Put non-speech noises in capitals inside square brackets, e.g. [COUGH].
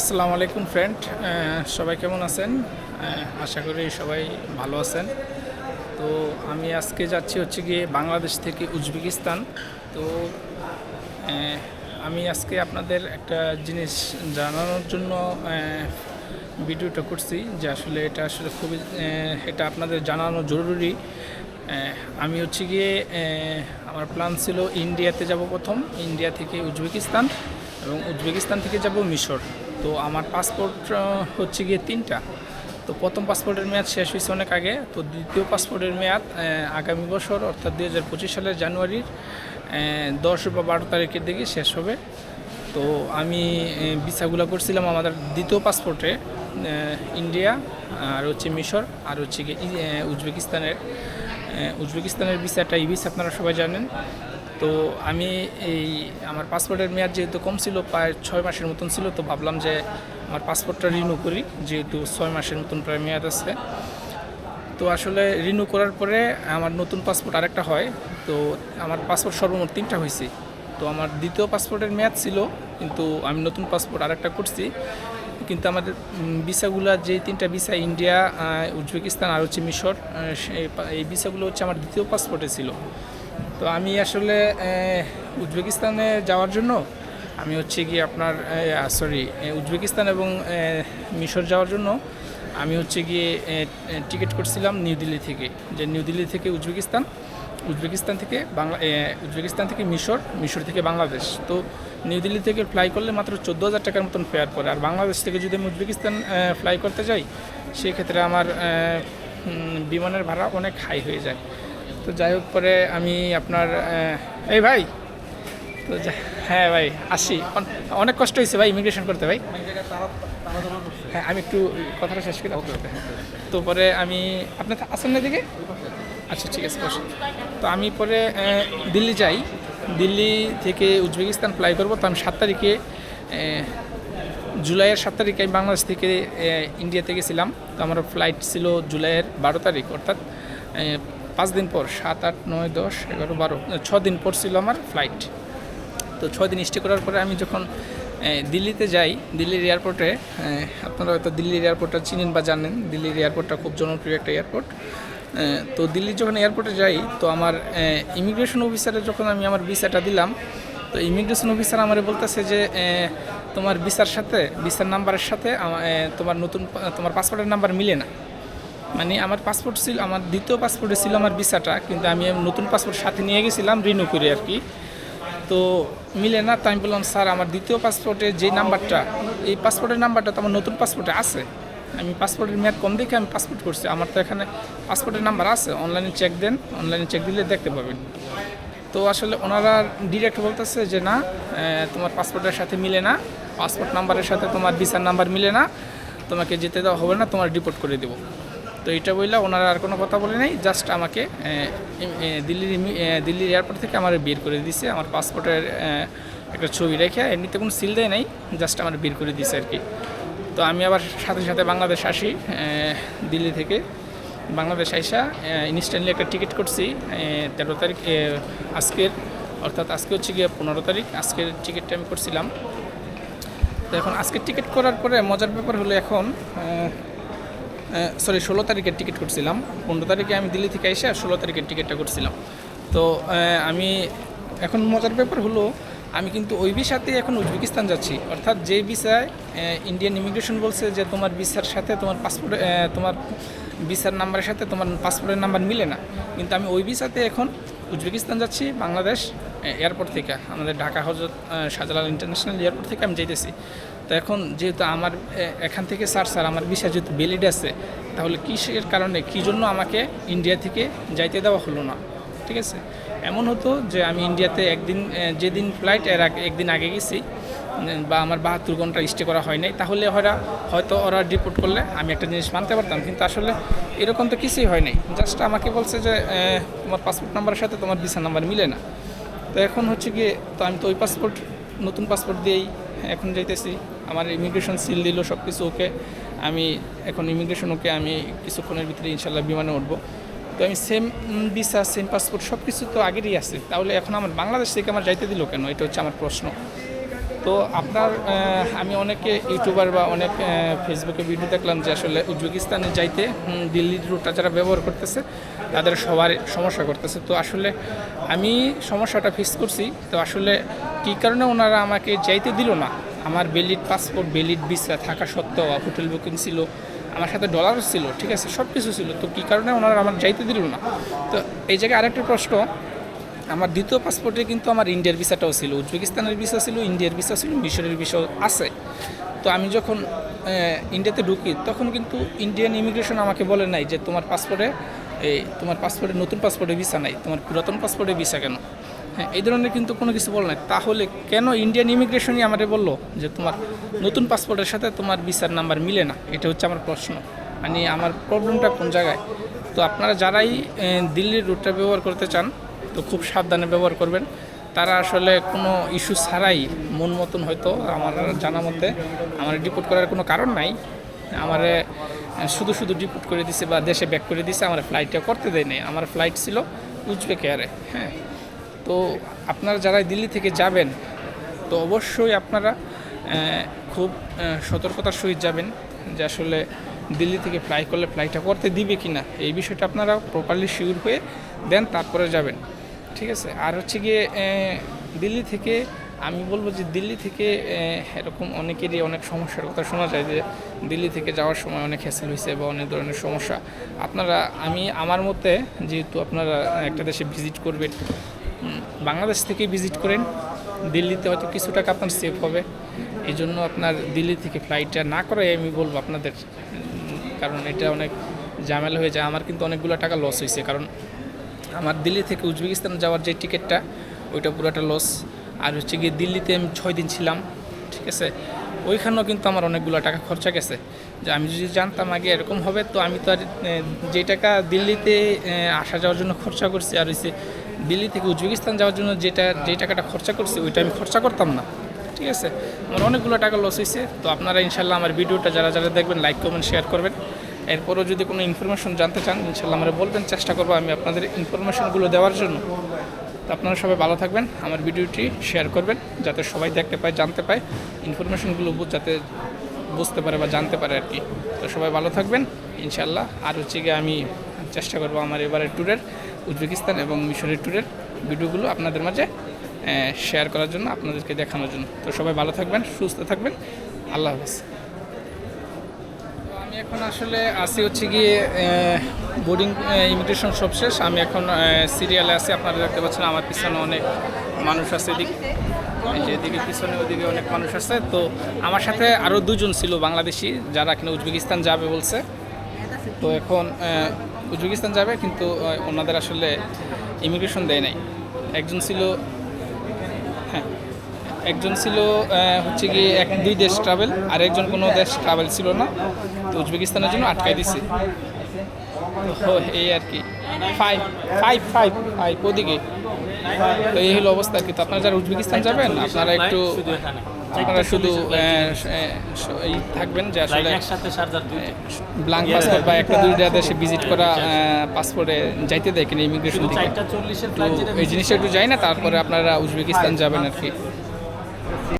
আসসালামু আলাইকুম ফ্রেন্ড সবাই কেমন আছেন? আশা করি সবাই ভালো আছেন। তো আমি আজকে যাচ্ছি হচ্ছে গিয়ে বাংলাদেশ থেকে উজবেকিস্তান। তো আমি আজকে আপনাদের একটা জিনিস জানানোর জন্য ভিডিওটা করছি যে আসলে এটা আসলে খুবই এটা আপনাদের জানানো জরুরি। আমি হচ্ছে গিয়ে আমার প্ল্যান ছিল ইন্ডিয়াতে যাব প্রথম, ইন্ডিয়া থেকে উজবেকিস্তান এবং উজবেকিস্তান থেকে যাব মিশর। তো আমার পাসপোর্ট হচ্ছে গিয়ে তিনটা। তো প্রথম পাসপোর্টের মেয়াদ শেষ হয়েছে অনেক আগে। তো দ্বিতীয় পাসপোর্টের মেয়াদ আগামী বছর, অর্থাৎ দুই হাজার পঁচিশ সালের জানুয়ারির দশ বা বারো তারিখের দিকে শেষ হবে। তো আমি ভিসাগুলো করছিলাম আমাদের দ্বিতীয় পাসপোর্টে ইন্ডিয়া, আর হচ্ছে মিশর, আর হচ্ছে গিয়ে উজবেকিস্তানের উজবেকিস্তানের ভিসাটা ই ভিসা আপনারা সবাই জানেন। তো আমি এই আমার পাসপোর্টের মেয়াদ যেহেতু কম ছিল, প্রায় ছয় মাসের মতন ছিল, তো ভাবলাম যে আমার পাসপোর্টটা রিনিউ করি, যেহেতু ছয় মাসের মতন প্রায় মেয়াদ আছে। তো আসলে রিনিউ করার পরে আমার নতুন পাসপোর্ট আরেকটা হয়, তো আমার পাসপোর্ট সর্বমোট তিনটা হয়েছে। তো আমার দ্বিতীয় পাসপোর্টের মেয়াদ ছিল, কিন্তু আমি নতুন পাসপোর্ট আরেকটা করছি। কিন্তু আমাদের ভিসাগুলো যে তিনটা ভিসা, ইন্ডিয়া উজবেকিস্তান আর হচ্ছে মিশর এই ভিসাগুলো হচ্ছে আমার দ্বিতীয় পাসপোর্টে ছিল। তো আমি আসলে উজবেকিস্তানে যাওয়ার জন্য আমি হচ্ছে কি আপনার সরি উজবেকিস্তান এবং মিশর যাওয়ার জন্য আমি হচ্ছে গিয়ে টিকিট করছিলাম নিউ দিল্লি থেকে। যে নিউ দিল্লি থেকে উজবেকিস্তান উজবেকিস্তান থেকে বাংলা উজবেকিস্তান থেকে মিশর মিশর থেকে বাংলাদেশ। তো নিউ দিল্লি থেকে ফ্লাই করলে মাত্র চোদ্দ হাজার টাকার মতন ফেয়ার পড়ে। আর বাংলাদেশ থেকে যদি আমি উজবেকিস্তান ফ্লাই করতে যাই, সেক্ষেত্রে আমার বিমানের ভাড়া অনেক হাই হয়ে যায়। তো যাই হোক, পরে আমি আপনার এই ভাই, তো হ্যাঁ ভাই, আসি। অনেক কষ্ট হয়েছে ভাই ইমিগ্রেশন করতে ভাই। হ্যাঁ আমি একটু কথাটা শেষ করি তো পরে আমি, আপনি আছেন না এদিকে? আচ্ছা ঠিক আছে তো আমি পরে দিল্লি যাই। দিল্লি থেকে উজবেকিস্তান ফ্লাই করব। তো আমি সাত তারিখে জুলাইয়ের সাত তারিখে আমি বাংলাদেশ থেকে ইন্ডিয়াতে গেছিলাম। তো আমার ফ্লাইট ছিল জুলাইয়ের বারো তারিখ, অর্থাৎ পাঁচ দিন পর, সাত, আট, নয়, দশ, এগারো, বারো ছ দিন পর ছিল আমার ফ্লাইট তো ছয় দিন স্টে করার পরে আমি যখন দিল্লিতে যাই, দিল্লির এয়ারপোর্টে আপনারা হয়তো দিল্লির এয়ারপোর্টটা চিনেন বা জানেন, দিল্লির এয়ারপোর্টটা খুব জনপ্রিয় একটা এয়ারপোর্ট তো দিল্লির যখন এয়ারপোর্টে যাই, তো আমার ইমিগ্রেশন অফিসারে যখন আমি আমার ভিসাটা দিলাম, তো ইমিগ্রেশন অফিসার আমারে বলতেছে যে তোমার ভিসার সাথে ভিসার নাম্বারের সাথে তোমার নতুন, তোমার পাসপোর্টের নাম্বার মিলে না। মানে আমার পাসপোর্ট ছিল, আমার দ্বিতীয় পাসপোর্টে ছিল আমার ভিসাটা, কিন্তু আমি নতুন পাসপোর্ট সাথে নিয়ে গেছিলাম রিনিউ করে আর কি। তো মিলে না, তো আমি বললাম, স্যার, আমার দ্বিতীয় পাসপোর্টে যে নাম্বারটা এই পাসপোর্টের নাম্বারটা তো আমার নতুন পাসপোর্টে আছে। আমি পাসপোর্টের মেয়াদ কম দেখে আমি পাসপোর্ট করছি, আমার তো এখানে পাসপোর্টের নাম্বার আছে অনলাইনে চেক দেন অনলাইনে চেক দিলে দেখতে পাবেন। তো আসলে ওনারা ডিরেক্ট বলতেছে যে, না তোমার পাসপোর্টের সাথে মিলে না পাসপোর্ট নাম্বারের সাথে তোমার ভিসার নাম্বার মিলে না, তোমাকে যেতে দেওয়া হবে না, তোমার রিপোর্ট করে দেবো। তো এটা বললে ওনারা আর কোনো কথা বলে নাই জাস্ট আমাকে দিল্লির দিল্লির এয়ারপোর্ট থেকে আমার বের করে দিছে, আমার পাসপোর্টের একটা ছবি রেখে, এমনিতে কোনো সিল দেয় নাই জাস্ট আমার বের করে দিছে আর কি। তো আমি আবার সাথে সাথে বাংলাদেশ আসি দিল্লি থেকে। বাংলাদেশ আইসা ইনস্ট্যান্টলি একটা টিকিট করছি তেরো তারিখ আজকের, অর্থাৎ আজকে হচ্ছে গিয়ে পনেরো তারিখ, আজকের টিকিটটা আমি করছিলাম। তো এখন আজকের টিকিট করার পরে মজার ব্যাপার হলো এখন সরি ষোলো তারিখের টিকিট করছিলাম। পনেরো তারিখে আমি দিল্লি থেকে এসে ষোলো তারিখের টিকিটটা করছিলাম। তো আমি এখন মজার ব্যাপার হলো, আমি কিন্তু ওই ভিসাতেই এখন উজবেকিস্তান যাচ্ছি। অর্থাৎ যে ভিসায় ইন্ডিয়ান ইমিগ্রেশন বলছে যে তোমার ভিসার সাথে তোমার পাসপোর্ট তোমার ভিসার নাম্বারের সাথে তোমার পাসপোর্টের নাম্বার মিলে না। কিন্তু আমি ওই ভিসাতে এখন উজবেকিস্তান যাচ্ছি, বাংলাদেশ এয়ারপোর্ট থেকে। আমাদের ঢাকা হজরত শাহজালাল ইন্টারন্যাশনাল এয়ারপোর্ট থেকে আমি যাইতেছি। তো এখন যেহেতু আমার এখান থেকে স্যার স্যার আমার ভিসা যেহেতু ভ্যালিড আছে, তাহলে কিসের কারণে, কী জন্য আমাকে ইন্ডিয়া থেকে যাইতে দেওয়া হলো না? ঠিক আছে? এমন হতো যে আমি ইন্ডিয়াতে একদিন যেদিন ফ্লাইট এর আগে, একদিন আগে গেছি বা আমার বাহাত্তর ঘণ্টা স্টে করা হয় নাই, তাহলে ওরা হয়তো ওরা রিপোর্ট করলে আমি একটা জিনিস মানতে পারতাম, কিন্তু আসলে এরকম তো কিছুই হয় নাই। জাস্ট আমাকে বলছে যে তোমার পাসপোর্ট নাম্বারের সাথে তোমার ভিসা নাম্বার মিলে না। তো এখন হচ্ছে গিয়ে, তো আমি তো ওই পাসপোর্ট নতুন পাসপোর্ট দিয়েই এখন যাইতেছি। আমার ইমিগ্রেশন সিল দিল সব কিছু ওকে আমি এখন ইমিগ্রেশন ওকে আমি কিছুক্ষণের ভিতরে ইনশাল্লাহ বিমানে উঠবো। তো আমি সেম ভিসা সেম পাসপোর্ট সব কিছু তো আগেরই আছে। তাহলে এখন আমার বাংলাদেশ থেকে আমার যাইতে দিল কেন? এটা হচ্ছে আমার প্রশ্ন। তো আপনার আমি অনেকে ইউটিউবার বা অনেক ফেসবুকে ভিডিও দেখলাম যে আসলে উজবেকিস্তানে যাইতে দিল্লির রুটটা যারা ব্যবহার করতেছে, তাদের সবার সমস্যা করতেছে। তো আসলে আমি সমস্যাটা ফেস করছি। তো আসলে কী কারণে ওনারা আমাকে যাইতে দিল না? আমার বেলিড পাসপোর্ট বেলিড ভিসা থাকা সত্ত্বেও হোটেল বুকিং ছিল, আমার সাথে ডলারও ছিল, ঠিক আছে সব কিছু ছিল। তো কী কারণে ওনারা আমার যাইতে দিল না? তো এই জায়গায় আরেকটা প্রশ্ন, আমার দ্বিতীয় পাসপোর্টে কিন্তু আমার ইন্ডিয়ার ভিসাটাও ছিল, উজবেকিস্তানের ভিসা ছিল ইন্ডিয়ার ভিসা ছিল, মিশরের ভিসাও আছে। তো আমি যখন ইন্ডিয়াতে ঢুকি, তখন কিন্তু ইন্ডিয়ান ইমিগ্রেশন আমাকে বলে নাই যে তোমার পাসপোর্টে এই তোমার পাসপোর্টে নতুন পাসপোর্টে ভিসা নাই, তোমার পুরাতন পাসপোর্টে ভিসা কেন? হ্যাঁ এই ধরনের কিন্তু কোনো কিছু বলে নাই তাহলে কেন ইন্ডিয়ান ইমিগ্রেশনই আমাকে বলল যে তোমার নতুন পাসপোর্টের সাথে তোমার ভিসার নাম্বার মিলে না? এটা হচ্ছে আমার প্রশ্ন। মানে আমার প্রবলেমটা কোন জায়গায়? তো আপনারা যারাই দিল্লির রুটটা ব্যবহার করতে চান, তো খুব সাবধানে ব্যবহার করবেন। তারা আসলে কোনো ইস্যু ছাড়াই মন মতন হয়তো আমার জানা মতে আমার ডিপোর্ট করার কোনো কারণ নাই। আমার শুধু শুধু ডিপোর্ট করে দিছে বা দেশে ব্যাক করে দিছে, আমার ফ্লাইটটা করতে দেয় নাই। আমার ফ্লাইট ছিল উজবেক এয়ারে হ্যাঁ। তো আপনারা যারা দিল্লি থেকে যাবেন, তো অবশ্যই আপনারা খুব সতর্কতার সহিত যাবেন যে আসলে দিল্লি থেকে ফ্লাই করলে ফ্লাইটটা করতে দিবে কি না এই বিষয়টা আপনারা প্রপারলি শিওর হয়ে দেন, তারপরে যাবেন। ঠিক আছে? আর হচ্ছে গিয়ে দিল্লি থেকে, আমি বলব যে দিল্লি থেকে এরকম অনেকেরই অনেক সমস্যার কথা শোনা যায় যে দিল্লি থেকে যাওয়ার সময় অনেক হ্যাসেল হয়েছে বা অনেক ধরনের সমস্যা। আপনারা, আমি, আমার মতে, যেহেতু আপনারা একটা দেশে ভিজিট করবেন বাংলাদেশ থেকে ভিজিট করেন, দিল্লিতে হয়তো কিছু টাকা আপনার সেভ হবে। এই জন্য আপনার দিল্লি থেকে ফ্লাইটটা না করাই আমি বলব আপনাদের, কারণ এটা অনেক ঝামেলা হয়ে যায়। আমার কিন্তু অনেকগুলো টাকা লস হয়েছে, কারণ আমার দিল্লি থেকে উজবেকিস্তান যাওয়ার যে টিকিটটা, ওইটা পুরোটা লস আর হচ্ছে গিয়ে দিল্লিতে আমি ছয় দিন ছিলাম, ঠিক আছে? ওইখানেও কিন্তু আমার অনেকগুলো টাকা খরচা গেছে। যে আমি যদি জানতাম আগে এরকম হবে, তো আমি তো আর যে টাকা দিল্লিতে আসা যাওয়ার জন্য খরচা করছি, আর হচ্ছে দিল্লি থেকে উজবেকিস্তান যাওয়ার জন্য যেটা যে টাকাটা খরচা করছি ওইটা আমি খরচা করতাম না। ঠিক আছে? আমার অনেকগুলো টাকা লস হয়েছে তো আপনারা ইনশাল্লাহ আমার ভিডিওটা যারা যারা দেখবেন লাইক কমেন্ট শেয়ার করবেন। এরপরও যদি কোনো ইনফরমেশন জানতে চান, ইনশাল্লাহ আমরা বলবেন, চেষ্টা করব আমি আপনাদের ইনফরমেশনগুলো দেওয়ার জন্য। তো আপনারা সবাই ভালো থাকবেন, আমার ভিডিওটি শেয়ার করবেন, যাতে সবাই দেখতে পায়, জানতে পায় ইনফরমেশনগুলো যাতে বুঝতে পারে বা জানতে পারে আর কি। তো সবাই ভালো থাকবেন, ইনশাল্লাহ। আর হচ্ছে গিয়ে আমি চেষ্টা করব আমার এবারের ট্যুরের উজবেকিস্তান এবং মিশরের ট্যুরের ভিডিওগুলো আপনাদের মাঝে শেয়ার করার জন্য, আপনাদেরকে দেখানোর জন্য। তো সবাই ভালো থাকবেন, সুস্থ থাকবেন। আল্লাহ হাফেজ। আমি এখন আসলে আসি হচ্ছে গিয়ে বোর্ডিং ইমিগ্রেশন সব শেষ। আমি এখন সিরিয়ালে আছি, আপনারা দেখতে পাচ্ছেন আমার পিছনে অনেক মানুষ আছে, এদিকে এদিকে পিছনে ওদিকে অনেক মানুষ আছে। তো আমার সাথে আরও দুজন ছিল বাংলাদেশি, যারা কিনা উজবেকিস্তান যাবে বলছে। তো এখন উজবেকিস্তান যাবে, কিন্তু ওনাদের আসলে ইমিগ্রেশন দেয় নাই। একজন ছিল হ্যাঁ একজন ছিল হচ্ছে কি এক, দুই দেশ ট্রাভেল আর একজন কোনো দেশ ট্রাভেল ছিল না, তো উজবেকিস্তানের জন্য আটকাই দিছে। তো এই আর কি। ফাইভ ফাইভ ফাইভ ফাইভ ওদিকে। তো এই হলো অবস্থা কি। তো আপনারা যারা উজবেকিস্তান যাবেন, আপনারা একটু আপনারা শুধু এই থাকবেন যে আসলে একসাথে সারদার দুই ব্লাঙ্ক পাসপোর্ট বা একটা দুইটা দেশে ভিজিট করা [LAUGHS] পাসপোর্টে যাইতে দেয় কিনা ইমিগ্রেশন থেকে। এই জিনিসটা একটু যাই না তারপরে আপনারা উজবেকিস্তান যাবেন আর কি।